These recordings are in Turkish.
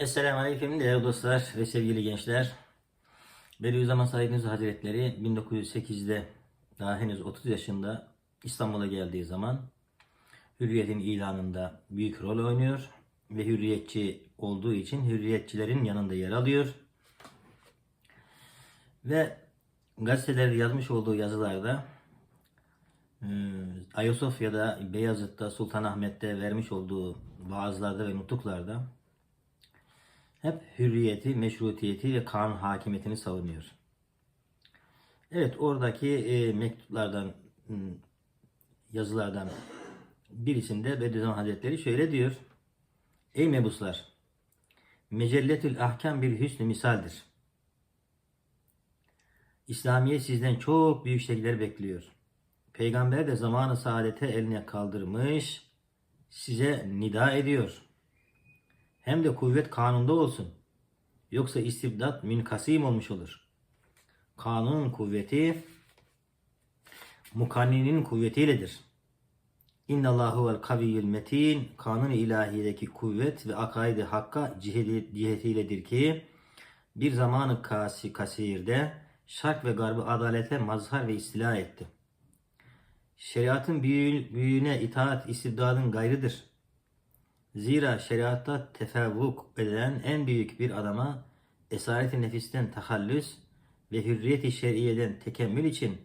Esselamu Aleyküm değerli dostlar ve sevgili gençler. Bediüzzaman Said Nursi Hazretleri 1908'de daha henüz 30 yaşında İstanbul'a geldiği zaman Hürriyet'in ilanında büyük rol oynuyor ve hürriyetçi olduğu için hürriyetçilerin yanında yer alıyor. Ve gazetelerde yazmış olduğu yazılarda e, Ayasofya'da, Beyazıt'ta, Sultanahmet'te vermiş olduğu vaazlarda ve nutuklarda hep hürriyeti, meşrutiyeti ve kanun hakimiyetini savunuyor. Evet oradaki e, mektuplardan, yazılardan birisinde Bediüzzaman Hazretleri şöyle diyor. Ey mebuslar! Mecelletül ahkam bir hüsnü misaldir. İslamiyet sizden çok büyük şeyler bekliyor. Peygamber de zamanı saadete eline kaldırmış, size nida ediyor. Hem de kuvvet kanunda olsun. Yoksa istibdat münkasim olmuş olur. Kanunun kuvveti mukanninin kuvvetiyledir. İnnallahu vel kaviyyül metin kanun ilahideki kuvvet ve akaidi hakka ciheti- cihetiyledir ki bir zamanı kasi kasirde şark ve garbı adalete mazhar ve istila etti. Şeriatın büyüğü- büyüğüne itaat istibdadın gayrıdır. Zira şeriatta tefevvuk edilen en büyük bir adama esaret-i nefisten tahallüs ve hürriyet-i şer'iyeden tekemmül için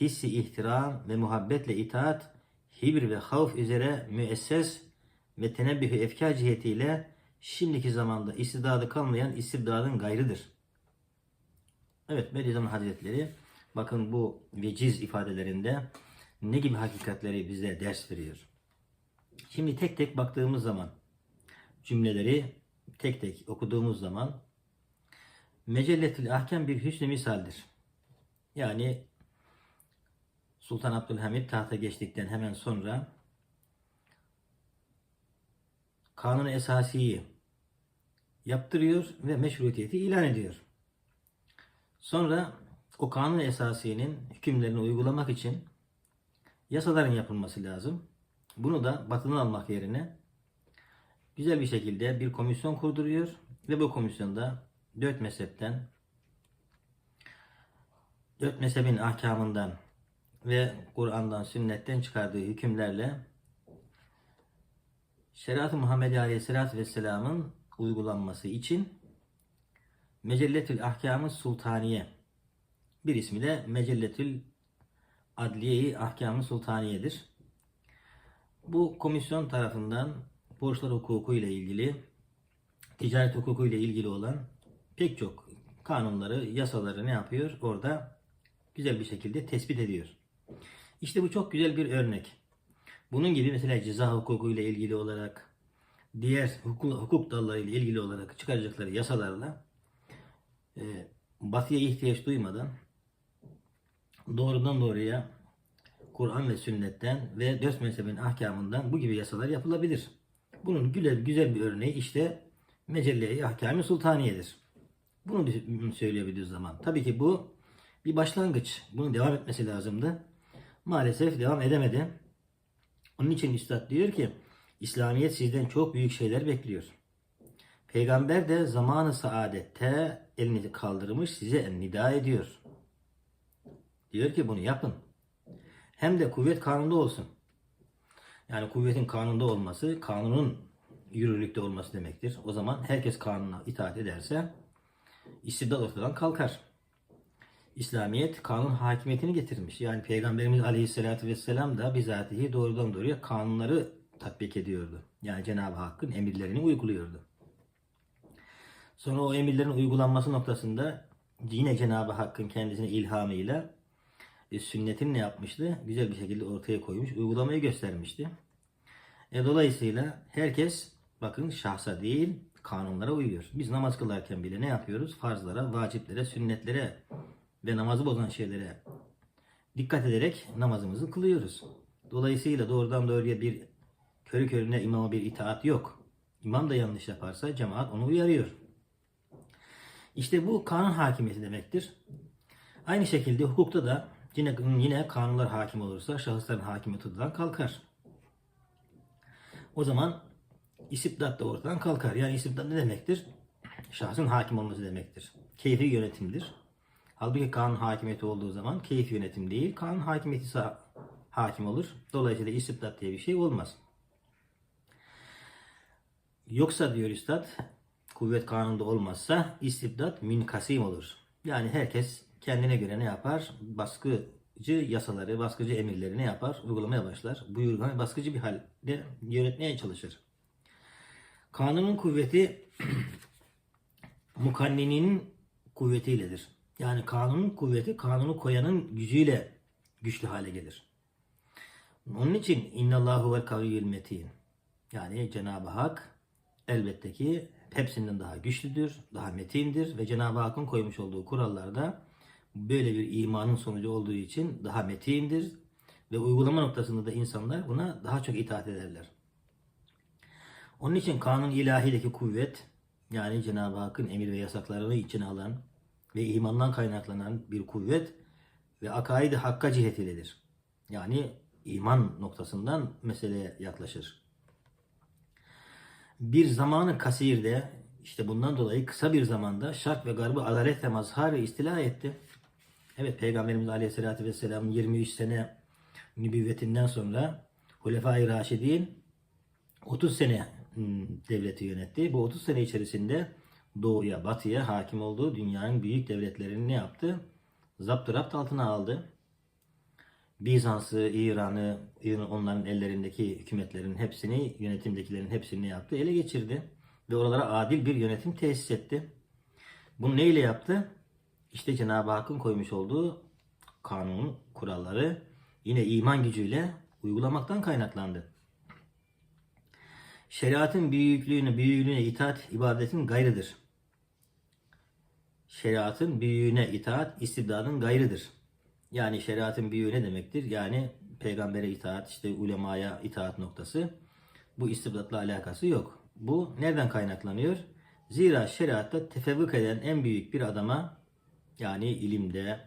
hissi ihtiram ve muhabbetle itaat, hibr ve havf üzere müesses ve tenebbühü efkar cihetiyle şimdiki zamanda istidadı kalmayan istibdadın gayrıdır. Evet Bediüzzaman Hazretleri bakın bu veciz ifadelerinde ne gibi hakikatleri bize ders veriyor. Şimdi tek tek baktığımız zaman cümleleri tek tek okuduğumuz zaman Mecelletül Ahkam bir hüsnü misaldir. Yani Sultan Abdülhamit tahta geçtikten hemen sonra kanun esasiyi yaptırıyor ve meşrutiyeti ilan ediyor. Sonra o kanun esasinin hükümlerini uygulamak için yasaların yapılması lazım. Bunu da batıdan almak yerine güzel bir şekilde bir komisyon kurduruyor ve bu komisyonda dört mezhepten dört mezhebin ahkamından ve Kur'an'dan, sünnetten çıkardığı hükümlerle Şeriat-ı Muhammedi Aleyhisselatü Vesselam'ın uygulanması için Mecelletül Ahkamı Sultaniye bir ismi de Mecelletül Adliye-i Ahkamı Sultaniye'dir. Bu komisyon tarafından borçlar hukuku ile ilgili, ticaret hukuku ile ilgili olan pek çok kanunları, yasaları ne yapıyor? Orada güzel bir şekilde tespit ediyor. İşte bu çok güzel bir örnek. Bunun gibi mesela ceza hukuku ile ilgili olarak, diğer hukuk, hukuk dalları ile ilgili olarak çıkaracakları yasalarla e, batıya ihtiyaç duymadan doğrudan doğruya Kur'an ve sünnetten ve dört mezhebin ahkamından bu gibi yasalar yapılabilir. Bunun güzel, güzel bir örneği işte Mecelle-i Ahkami Sultaniye'dir. Bunu düşün- söyleyebiliriz zaman. Tabii ki bu bir başlangıç. Bunun devam etmesi lazımdı. Maalesef devam edemedi. Onun için Üstad diyor ki İslamiyet sizden çok büyük şeyler bekliyor. Peygamber de zamanı saadette elini kaldırmış size nida ediyor. Diyor ki bunu yapın. Hem de kuvvet kanunda olsun. Yani kuvvetin kanunda olması, kanunun yürürlükte olması demektir. O zaman herkes kanuna itaat ederse istibdat ortadan kalkar. İslamiyet kanun hakimiyetini getirmiş. Yani Peygamberimiz Aleyhisselatü Vesselam da bizatihi doğrudan doğruya kanunları tatbik ediyordu. Yani Cenab-ı Hakk'ın emirlerini uyguluyordu. Sonra o emirlerin uygulanması noktasında yine Cenab-ı Hakk'ın kendisine ilhamıyla e, sünnetini ne yapmıştı? Güzel bir şekilde ortaya koymuş, uygulamayı göstermişti. E, dolayısıyla herkes bakın şahsa değil kanunlara uyuyor. Biz namaz kılarken bile ne yapıyoruz? Farzlara, vaciplere, sünnetlere ve namazı bozan şeylere dikkat ederek namazımızı kılıyoruz. Dolayısıyla doğrudan doğruya bir körü körüne imama bir itaat yok. İmam da yanlış yaparsa cemaat onu uyarıyor. İşte bu kanun hakimiyeti demektir. Aynı şekilde hukukta da yine yine kanunlar hakim olursa şahısların hakimiyeti ortadan kalkar. O zaman istibdat da ortadan kalkar. Yani istibdat ne demektir? Şahsın hakim olması demektir. Keyfi yönetimdir. Halbuki kanun hakimiyeti olduğu zaman keyfi yönetim değil, kanun hakimiyeti sa- hakim olur. Dolayısıyla istibdat diye bir şey olmaz. Yoksa diyor Üstad, kuvvet kanunda olmazsa istibdat münkasim olur. Yani herkes kendine göre ne yapar? Baskıcı yasaları, baskıcı emirleri ne yapar? Uygulamaya başlar. Buyurgan baskıcı bir halde yönetmeye çalışır. Kanunun kuvveti mukanninin kuvvetiyledir. Yani kanunun kuvveti kanunu koyanın gücüyle güçlü hale gelir. Onun için innallahu vel kaviyyül metin. Yani Cenab-ı Hak elbette ki hepsinden daha güçlüdür, daha metindir ve Cenab-ı Hakk'ın koymuş olduğu kurallarda böyle bir imanın sonucu olduğu için daha metindir ve uygulama noktasında da insanlar buna daha çok itaat ederler. Onun için kanun ilahideki kuvvet yani Cenab-ı Hakk'ın emir ve yasaklarını içine alan ve imandan kaynaklanan bir kuvvet ve akaidi hakka cihetiyledir. Yani iman noktasından meseleye yaklaşır. Bir zamanı kasirde işte bundan dolayı kısa bir zamanda şark ve garbı adaletle mazhar ve istila etti. Evet Peygamberimiz Aleyhisselatü Vesselam'ın 23 sene nübüvvetinden sonra Hulefai Raşidin 30 sene devleti yönetti. Bu 30 sene içerisinde doğuya, batıya hakim olduğu dünyanın büyük devletlerini ne yaptı? Zapt rapt altına aldı. Bizans'ı, İran'ı, İran- onların ellerindeki hükümetlerin hepsini, yönetimdekilerin hepsini yaptı? Ele geçirdi. Ve oralara adil bir yönetim tesis etti. Bunu neyle yaptı? İşte Cenab-ı Hakk'ın koymuş olduğu kanun, kuralları yine iman gücüyle uygulamaktan kaynaklandı. Şeriatın büyüklüğüne, büyüklüğüne itaat ibadetin gayrıdır. Şeriatın büyüğüne itaat istibdadın gayrıdır. Yani şeriatın büyüğü ne demektir? Yani peygambere itaat, işte ulemaya itaat noktası. Bu istibdatla alakası yok. Bu nereden kaynaklanıyor? Zira şeriatta tefevvük eden en büyük bir adama yani ilimde,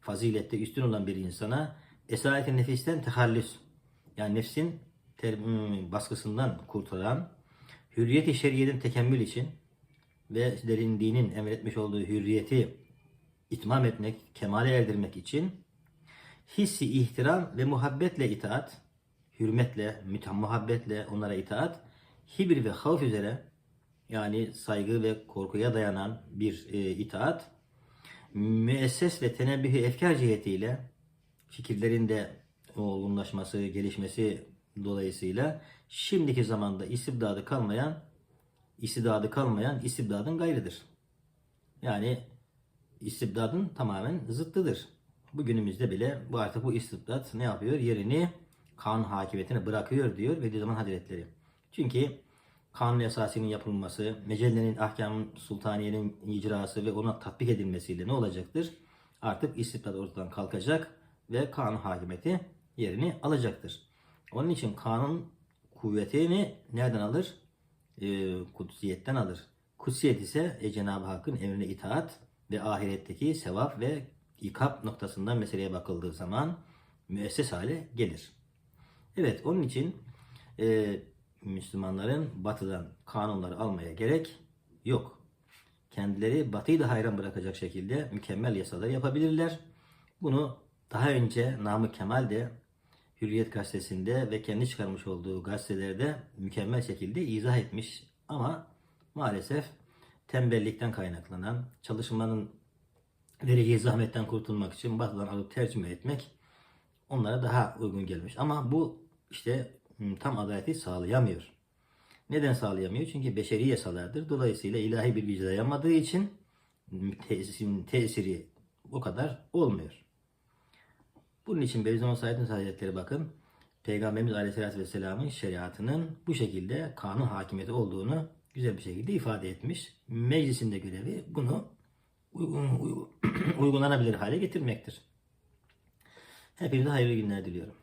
fazilette üstün olan bir insana esaret nefisten tehallüs yani nefsin hmm, baskısından kurtaran hürriyeti şeriyetin tekemmül için ve derin dinin emretmiş olduğu hürriyeti itmam etmek, kemale erdirmek için hissi ihtiram ve muhabbetle itaat, hürmetle, muhabbetle onlara itaat, hibir ve havf üzere yani saygı ve korkuya dayanan bir e, itaat, müesses ve tenebbihi efkar cihetiyle fikirlerinde olgunlaşması, gelişmesi dolayısıyla şimdiki zamanda istibdadı kalmayan, istidadı kalmayan istibdadın gayrıdır. Yani istibdadın tamamen zıttıdır. Bugünümüzde bile bu artık bu istibdat ne yapıyor? Yerini kanun hakimiyetine bırakıyor diyor Bediüzzaman Hazretleri. Çünkü kanun esasının yapılması, mecellenin ahkamın sultaniyenin icrası ve ona tatbik edilmesiyle ne olacaktır? Artık istibdat ortadan kalkacak ve kanun hakimiyeti yerini alacaktır. Onun için kanun kuvvetini nereden alır? Ee, kutsiyetten alır. Kutsiyet ise e, Cenab-ı Hakk'ın emrine itaat ve ahiretteki sevap ve ikap noktasından meseleye bakıldığı zaman müesses hale gelir. Evet onun için e, Müslümanların batıdan kanunları almaya gerek yok. Kendileri batıyı da hayran bırakacak şekilde mükemmel yasalar yapabilirler. Bunu daha önce Namık Kemal de Hürriyet gazetesinde ve kendi çıkarmış olduğu gazetelerde mükemmel şekilde izah etmiş. Ama maalesef tembellikten kaynaklanan, çalışmanın vereceği zahmetten kurtulmak için batıdan alıp tercüme etmek onlara daha uygun gelmiş. Ama bu işte tam adaleti sağlayamıyor. Neden sağlayamıyor? Çünkü beşeri yasalardır. Dolayısıyla ilahi bir güce dayanmadığı için tesiri o kadar olmuyor. Bunun için Bediüzzaman Said Nursi Hazretleri bakın Peygamberimiz Aleyhisselatü Vesselam'ın şeriatının bu şekilde kanun hakimiyeti olduğunu güzel bir şekilde ifade etmiş. Meclisin de görevi bunu uygun, uygun- uygulanabilir hale getirmektir. Hepinize hayırlı günler diliyorum.